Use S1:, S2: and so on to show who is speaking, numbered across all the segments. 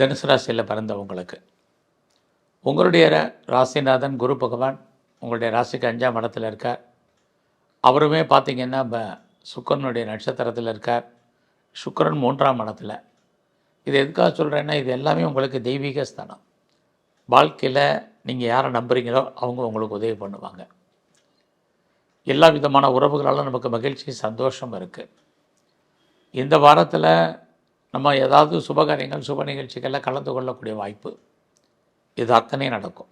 S1: தனுசு ராசியில் பிறந்தவங்களுக்கு. உங்களுடைய ராசிநாதன் குரு பகவான் உங்களுடைய ராசிக்கு அஞ்சாம் இடத்துல இருக்கார். அவருமே பார்த்திங்கன்னா இப்போ சுக்கரனுடைய நட்சத்திரத்தில் இருக்கார். சுக்கிரன் மூன்றாம் இடத்துல. இது எதுக்காக சொல்கிறேன்னா இது எல்லாமே உங்களுக்கு தெய்வீக ஸ்தானம். வாழ்க்கையில் நீங்கள் யாரை நம்புகிறீங்களோ அவங்க உங்களுக்கு உதவி பண்ணுவாங்க. எல்லா விதமான உறவுகளாலும் நமக்கு மகிழ்ச்சி சந்தோஷம் இருக்குது இந்த வாரத்தில் நம்ம ஏதாவது சுபகாரியங்கள் சுப நிகழ்ச்சிகளில் கலந்து கொள்ளக்கூடிய வாய்ப்பு இது அத்தனை நடக்கும்.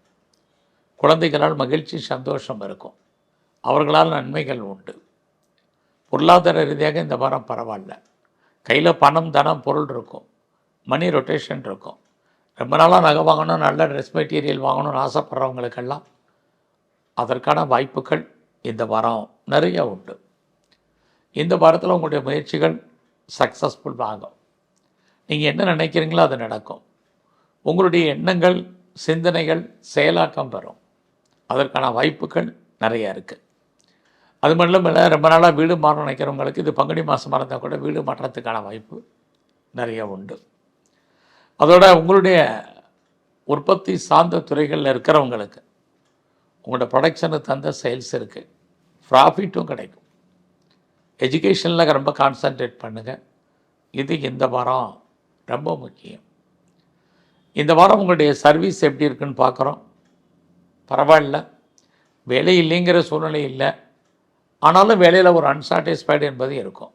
S1: குழந்தைகளால் மகிழ்ச்சி சந்தோஷம் இருக்கும். அவர்களால் நன்மைகள் உண்டு. பொருளாதார ரீதியாக இந்த வாரம் பரவாயில்ல. கையில் பணம் தனம் பொருள் இருக்கும். மணி ரொட்டேஷன் இருக்கும். ரொம்ப நாளாக நகை வாங்கணும் நல்ல ட்ரெஸ் மெட்டீரியல் வாங்கணும்னு ஆசைப்படுறவங்களுக்கெல்லாம் அதற்கான வாய்ப்புகள் இந்த வாரம் நிறைய உண்டு. இந்த வாரத்தில் உங்களுடைய முயற்சிகள் சக்ஸஸ்ஃபுல் ஆகும். நீங்கள் என்ன நினைக்கிறீங்களோ அது நடக்கும். உங்களுடைய எண்ணங்கள் சிந்தனைகள் செயலாக்கம் பெறும் அதற்கான வாய்ப்புகள் நிறைய இருக்குது அது மட்டும் இல்லை ரொம்ப நாளாக வீடு மாற நினைக்கிறவங்களுக்கு இது பங்குனி மாதமாக இருந்தால் கூட வீடு மாற்றத்துக்கான வாய்ப்பு நிறைய உண்டு. அதோட உங்களுடைய உற்பத்தி சார்ந்த துறைகளில் இருக்கிறவங்களுக்கு உங்களோட ப்ரொடக்ஷனுக்கு தந்த சேல்ஸ் இருக்குது ப்ராஃபிட்டும் கிடைக்கும். எஜுகேஷனில் ரொம்ப கான்சன்ட்ரேட் பண்ணுங்கள் இது இந்த வாரம் ரொம்ப முக்கியம். இந்த வாரம் உங்களுடைய சர்வீஸ் எப்படி இருக்குன்னு பார்க்குறோம். பரவாயில்ல. வேலை இல்லைங்கிற சூழ்நிலை இல்லை. ஆனாலும் வேலையில் ஒரு அன்சாட்டிஸ்ஃபைடு என்பது இருக்கும்.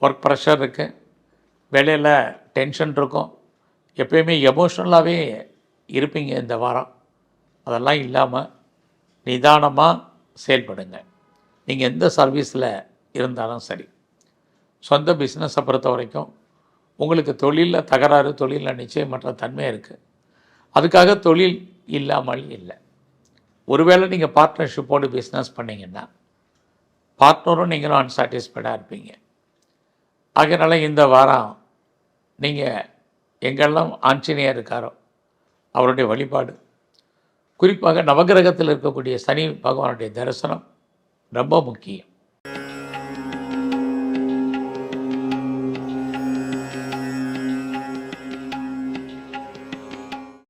S1: ஒர்க் ப்ரெஷர் இருக்குது வேலையில் டென்ஷன் இருக்கும். எப்பயுமே எமோஷ்னலாகவே இருப்பீங்க இந்த வாரம். அதெல்லாம் இல்லாமல் நிதானமாக செயல்படுங்க. நீங்கள் எந்த சர்வீஸில் இருந்தாலும் சரி. சொந்த பிஸ்னஸை பொறுத்த வரைக்கும் உங்களுக்கு தொழிலில் தகராறு தொழிலில் நிச்சயமற்ற தன்மை இருக்குது அதுக்காக தொழில் இல்லாமல் இல்லை. ஒருவேளை நீங்கள் பார்ட்னர்ஷிப்போடு பிஸ்னஸ் பண்ணிங்கன்னா பார்ட்னரும் நீங்களும் அன்சாட்டிஸ்ஃபைடாக இருப்பீங்க. அதனால் இந்த வாரம் நீங்கள் எங்கெல்லாம் ஆஞ்சநேயர் இருக்காரோ அவருடைய வழிபாடு. குறிப்பாக நவகிரகத்தில் இருக்கக்கூடிய சனி பகவானுடைய தரிசனம் ரொம்ப முக்கியம்.